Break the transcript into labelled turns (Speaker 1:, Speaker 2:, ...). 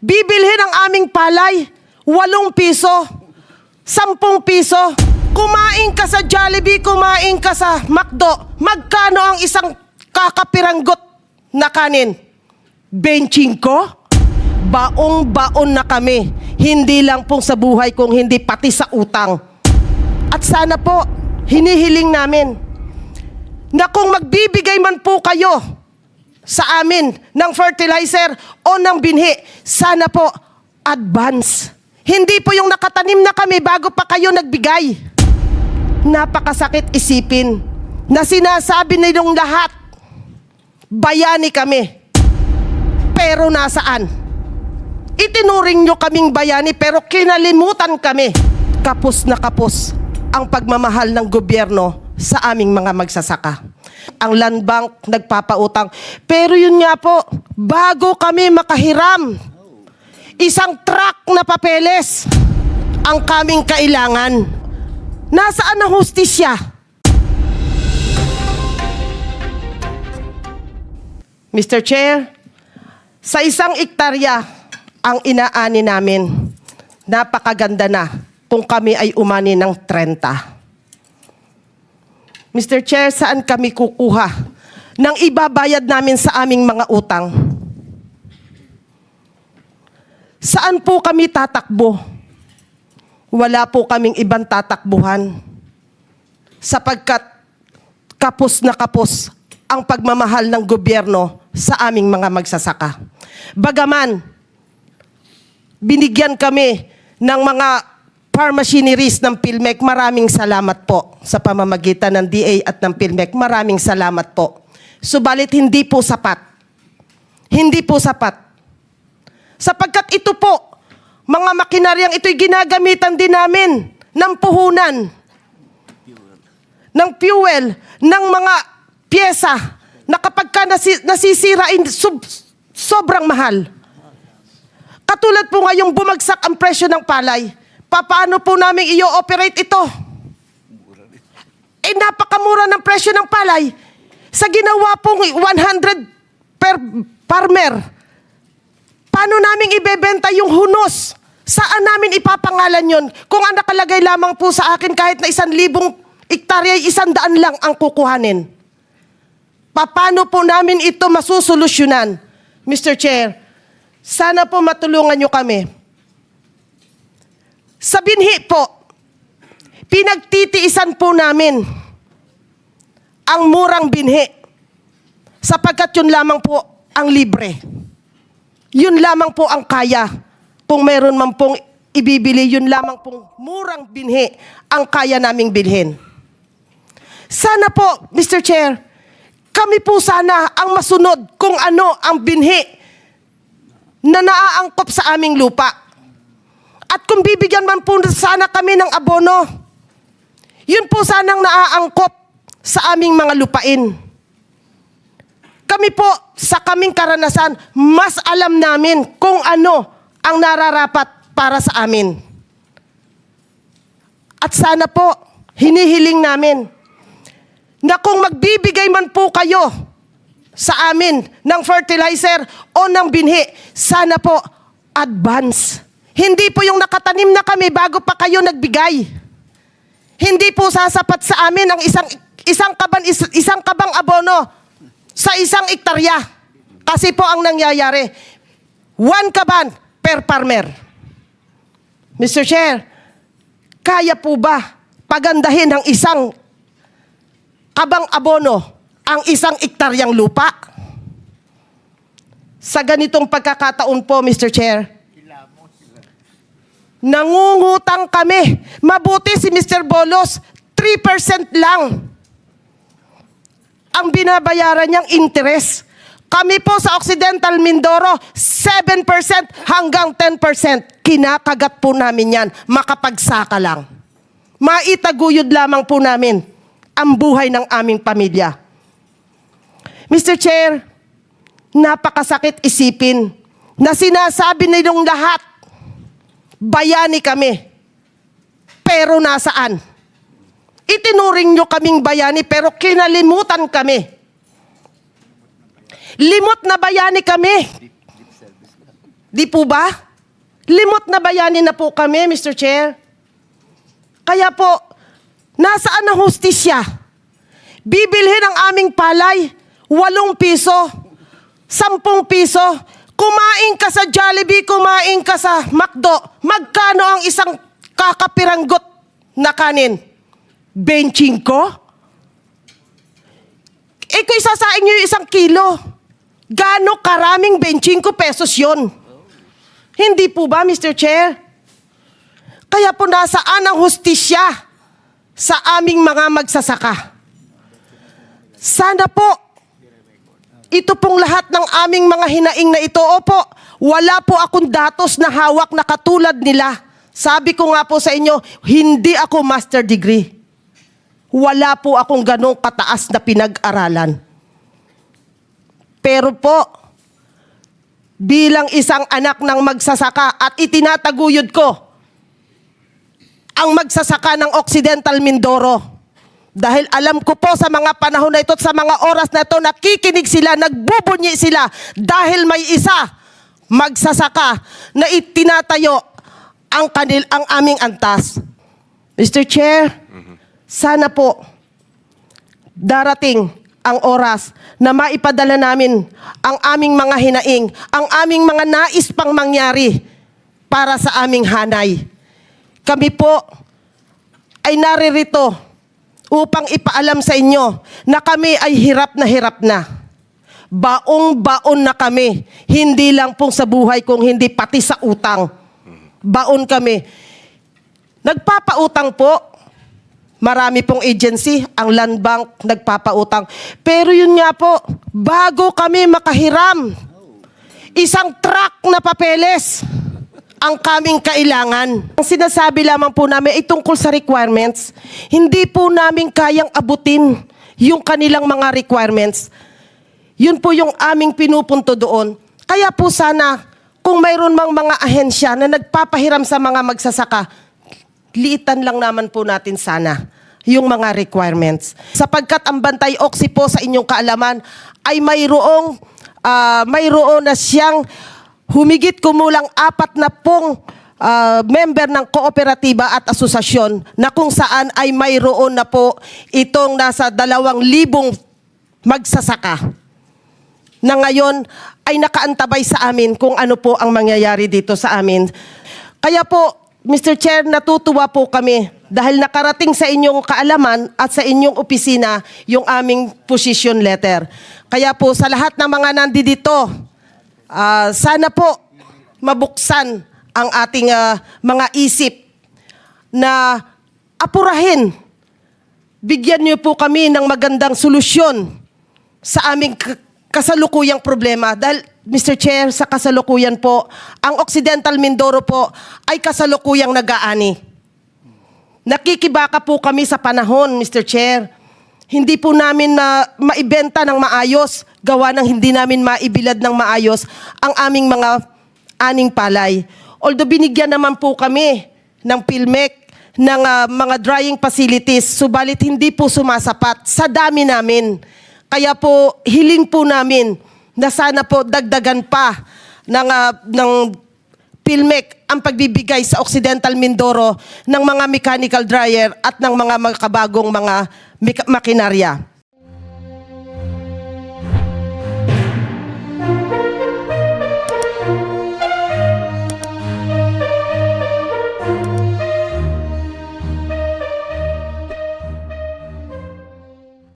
Speaker 1: bibilhin ang aming palay, walong piso, sampung piso. Kumain ka sa Jollibee, kumain ka sa McDo. Magkano ang isang kakapiranggot na kanin? Benching ko? Baong-baon na kami. Hindi lang pong sa buhay, kung hindi pati sa utang. At sana po, hinihiling namin na kung magbibigay man po kayo sa amin ng fertilizer o ng binhi, sana po advance. Hindi po yung nakatanim na kami bago pa kayo nagbigay. Napakasakit isipin na sinasabi nilang lahat, bayani kami. Pero nasaan? Itinuring nyo kaming bayani pero kinalimutan kami. Kapos na kapos ang pagmamahal ng gobyerno sa aming mga magsasaka. Ang land bank nagpapautang. Pero yun nga po, bago kami makahiram, isang truck na papeles ang kaming kailangan. Nasaan ang hustisya? Mr. Chair, sa isang ektarya ang inaani namin. Napakaganda na kung kami ay umani ng 30. Mr. Chair, saan kami kukuha ng ibabayad namin sa aming mga utang? Saan po kami tatakbo? Wala po kaming ibang tatakbuhan. Sapagkat kapos na kapos ang pagmamahal ng gobyerno sa aming mga magsasaka. Bagaman, binigyan kami ng mga farm machineries ng PhilMec. Maraming salamat po sa pamamagitan ng DA at ng PhilMec. Maraming salamat po. Subalit hindi po sapat. Hindi po sapat. Sapagkat ito po, mga makinaryang ito'y ginagamitan din namin ng puhunan, ng fuel, ng mga pyesa na kapag ka nasi, nasisirain, sub, sobrang mahal. Katulad po ngayong bumagsak ang presyo ng palay. Paano po namin i-operate ito? Eh napakamura ng presyo ng palay. Sa ginawa pong 100 per farmer, paano namin ibebenta yung hunos? Saan namin ipapangalan yon? Kung ang nakalagay lamang po sa akin kahit na isang libong ektarya, isang daan lang ang kukuhanin. Paano po namin ito masusolusyonan? Mr. Chair, sana po matulungan nyo kami. Sa binhi po, pinagtitiisan po namin ang murang binhi sapagkat yun lamang po ang libre. Yun lamang po ang kaya. Kung meron man pong ibibili, yun lamang pong murang binhi ang kaya naming bilhin. Sana po, Mr. Chair, kami po sana ang masunod kung ano ang binhi na naaangkop sa aming lupa. At kung bibigyan man po sana kami ng abono, yun po sanang naaangkop sa aming mga lupain. Kami po, sa kaming karanasan, mas alam namin kung ano ang nararapat para sa amin. At sana po, hinihiling namin na kung magbibigay man po kayo sa amin ng fertilizer o ng binhi, sana po advance. Hindi po yung nakatanim na kami bago pa kayo nagbigay. Hindi po sasapat sa amin ang isang isang kaban is- isang kabang abono sa isang ektarya. Kasi po ang nangyayari, one kaban per farmer. Mr. Chair, kaya po ba pagandahin ng isang kabang abono ang isang ektaryang lupa? Sa ganitong pagkakataon po, Mr. Chair, nangungutang kami. Mabuti si Mr. Bolos, 3% lang ang binabayaran niyang interest. Kami po sa Occidental Mindoro, 7% hanggang 10%. Kinakagat po namin yan. Makapagsaka lang. Maitaguyod lamang po namin ang buhay ng aming pamilya. Mr. Chair, napakasakit isipin na sinasabi nilang lahat, bayani kami. Pero nasaan? Itinuring nyo kaming bayani pero kinalimutan kami. Limot na bayani kami. Di po ba? Limot na bayani na po kami, Mr. Chair. Kaya po, nasaan ang hustisya? Bibilhin ang aming palay, walong piso, sampung piso. Kumain ka sa Jollibee, kumain ka sa McDo. Magkano ang isang kakapiranggot na kanin? Benching ko? Eh kung isasain nyo yung isang kilo, gaano karaming benching ko pesos yon? Hindi po ba, Mr. Chair? Kaya po nasaan ang hustisya sa aming mga magsasaka? Sana po, ito pong lahat ng aming mga hinaing na ito, opo, wala po akong datos na hawak na katulad nila. Sabi ko nga po sa inyo, hindi ako master degree. Wala po akong ganong kataas na pinag-aralan. Pero po, bilang isang anak ng magsasaka at itinataguyod ko ang magsasaka ng Occidental Mindoro. Dahil alam ko po sa mga panahon na ito at sa mga oras na ito, nakikinig sila, nagbubunyi sila dahil may isa magsasaka na itinatayo ang kanil ang aming antas. Mr. Chair, sana po darating ang oras na maipadala namin ang aming mga hinaing, ang aming mga nais pang mangyari para sa aming hanay. Kami po ay naririto upang ipaalam sa inyo na kami ay hirap na hirap na. Baong-baon na kami. Hindi lang pong sa buhay kung hindi pati sa utang. Baon kami. Nagpapautang po. Marami pong agency, ang land bank nagpapautang. Pero yun nga po, bago kami makahiram, isang truck na papeles ang kaming kailangan. Ang sinasabi lamang po namin ay tungkol sa requirements. Hindi po namin kayang abutin yung kanilang mga requirements. Yun po yung aming pinupunto doon. Kaya po sana, kung mayroon mang mga ahensya na nagpapahiram sa mga magsasaka, liitan lang naman po natin sana yung mga requirements. Sapagkat ang bantay oxy po sa inyong kaalaman ay mayroong, ah, mayroon na siyang humigit kumulang apat na pong ah, member ng kooperatiba at asosasyon na kung saan ay mayroon na po itong nasa dalawang libong magsasaka na ngayon ay nakaantabay sa amin kung ano po ang mangyayari dito sa amin. Kaya po, Mr. Chair, natutuwa po kami dahil nakarating sa inyong kaalaman at sa inyong opisina yung aming position letter. Kaya po sa lahat ng mga nandito, ah, sana po mabuksan ang ating ah, mga isip na apurahin. Bigyan niyo po kami ng magandang solusyon sa aming kasalukuyang problema. Dahil, Mr. Chair, sa kasalukuyan po, ang Occidental Mindoro po ay kasalukuyang nag-aani. Nakikibaka po kami sa panahon, Mr. Chair. Hindi po namin na maibenta ng maayos, gawa ng hindi namin maibilad ng maayos ang aming mga aning palay. Although binigyan naman po kami ng PhilMec, ng ah, mga drying facilities, subalit hindi po sumasapat sa dami namin. Kaya po, hiling po namin na sana po dagdagan pa ng, ah, ng PhilMec ang pagbibigay sa Occidental Mindoro ng mga mechanical dryer at ng mga makabagong mga makinarya.